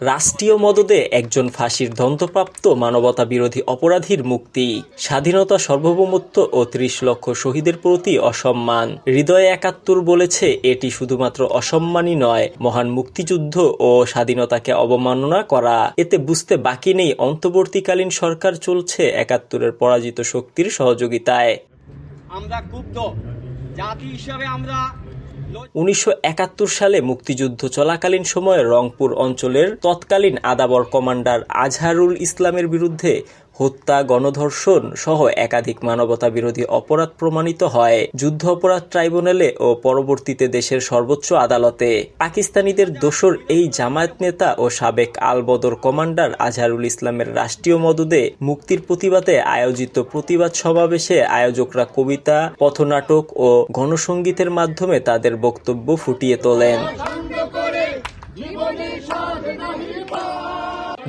রাষ্ট্রীয় মদদে একজন ফাঁসির দন্তপ্রাপ্ত মানবতা বিরোধী অপরাধীর মুক্তি, স্বাধীনতা সার্বভৌমত্ব ও ত্রিশ লক্ষ শহীদের প্রতি অসম্মান। হৃদয়ে একাত্তর বলেছে, এটি শুধুমাত্র অসম্মানই নয়, মহান মুক্তিযুদ্ধ ও স্বাধীনতাকে অবমাননা করা। এতে বুঝতে বাকি নেই, অন্তর্বর্তীকালীন সরকার চলছে একাত্তরের পরাজিত শক্তির সহযোগিতায়। আমরা জাতি উনিশশো সালে মুক্তিযুদ্ধ চলাকালীন সময়ে রংপুর অঞ্চলের তৎকালীন আদাবর কমান্ডার আজহারুল ইসলামের বিরুদ্ধে হত্যা, গণধর্ষণ সহ একাধিক মানবতা বিরোধী অপরাধ প্রমাণিত হয় যুদ্ধ অপরাধ ট্রাইব্যুনালে ও পরবর্তীতে দেশের সর্বোচ্চ আদালতে। পাকিস্তানিদের দোসর এই জামায়াত নেতা ও সাবেক আলবদর কমান্ডার আজহারুল ইসলামের রাষ্ট্রীয় মদদে মুক্তির প্রতিবাদে আয়োজিত প্রতিবাদ সমাবেশে আয়োজকরা কবিতা, পথনাটক ও গণসঙ্গীতের মাধ্যমে তাদের বক্তব্য ফুটিয়ে তোলেন।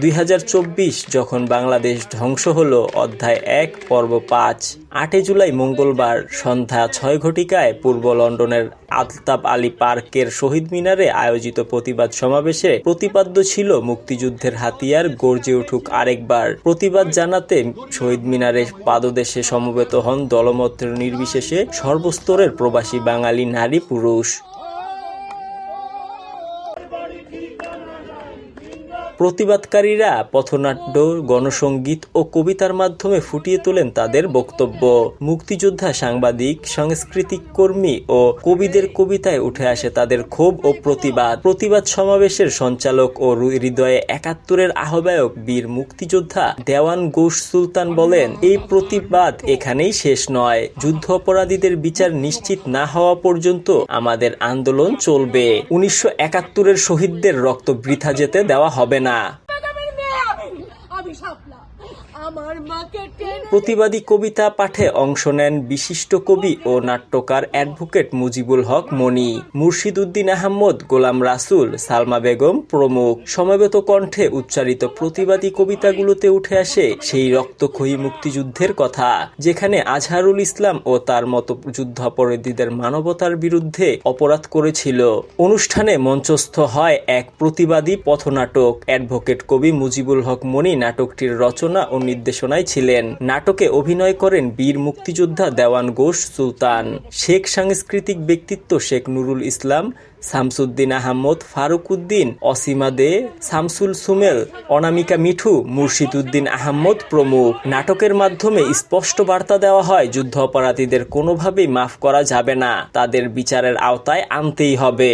দুই হাজার চব্বিশ যখন বাংলাদেশ ধ্বংস হল, অধ্যায় এক, পর্ব পাঁচ, আটই জুলাই মঙ্গলবার সন্ধ্যা ছয় ঘটিকায় পূর্ব লন্ডনের আলতাব আলী পার্কের শহীদ মিনারে আয়োজিত প্রতিবাদ সমাবেশে প্রতিপাদ্য ছিল মুক্তিযুদ্ধের হাতিয়ার গর্জে উঠুক আরেকবার। প্রতিবাদ জানাতে শহীদ মিনারে পাদদেশে সমবেত হন দলমত নির্বিশেষে সর্বস্তরের প্রবাসী বাঙালি নারী পুরুষ। প্রতিবাদকারীরা পথনাট্য গণসঙ্গীত ও কবিতার মাধ্যমে ফুটিয়ে তোলেন তাদের বক্তব্য। মুক্তিযোদ্ধা সাংবাদিক, সাংস্কৃতিক কর্মী ও কবিদের কবিতায় উঠে আসে তাদের ক্ষোভ ও প্রতিবাদ। প্রতিবাদ সমাবেশের সঞ্চালক ও হৃদয়ে একাত্তরের আহ্বায়ক বীর মুক্তিযোদ্ধা দেওয়ান গৌস সুলতান বলেন, এই প্রতিবাদ এখানেই শেষ নয়। যুদ্ধ অপরাধীদের বিচার নিশ্চিত না হওয়া পর্যন্ত আমাদের আন্দোলন চলবে। উনিশশো একাত্তরের শহীদদের রক্ত বৃথা যেতে দেওয়া হবে না। প্রতিবাদী কবিতা পাঠে অংশ নেন বিশিষ্ট কবি ও নাট্যকার অ্যাডভোকেট মুজিবুল হক মনি মুর্শিদ উদ্দিন আহমদ, গোলাম রাসুল, সালমা বেগম প্রমুখ। সমবেত কণ্ঠে উচ্চারিত প্রতিবাদী কবিতাগুলোতে উঠে আসে সেই রক্তক্ষয়ী মুক্তিযুদ্ধের কথা, যেখানে আজহারুল ইসলাম ও তার মতো যুদ্ধাপরাধীদের মানবতার বিরুদ্ধে অপরাধ করেছিল। অনুষ্ঠানে মঞ্চস্থ হয় এক প্রতিবাদী পথনাটক। অ্যাডভোকেট কবি মুজিবুল হক মনি নাটকটির রচনা নির্দেশনায় ছিলেন। নাটকে অভিনয় করেন বীর মুক্তিযোদ্ধা দেওয়ান ঘোষ সুলতান। শেখ সাংস্কৃতিক ব্যক্তিত্ব শেখ নুরুল ইসলাম, শামসুদ্দিন আহমদ ফারুক উদ্দিন, অসীমা দে, শামসুল সুমেল, অনামিকা মিঠু, মুর্শিদ উদ্দিন আহমদ প্রমুখ। নাটকের মাধ্যমে স্পষ্ট বার্তা দেওয়া হয়, যুদ্ধ অপরাধীদের কোনোভাবেই মাফ করা যাবে না। তাদের বিচারের আওতায় আনতেই হবে।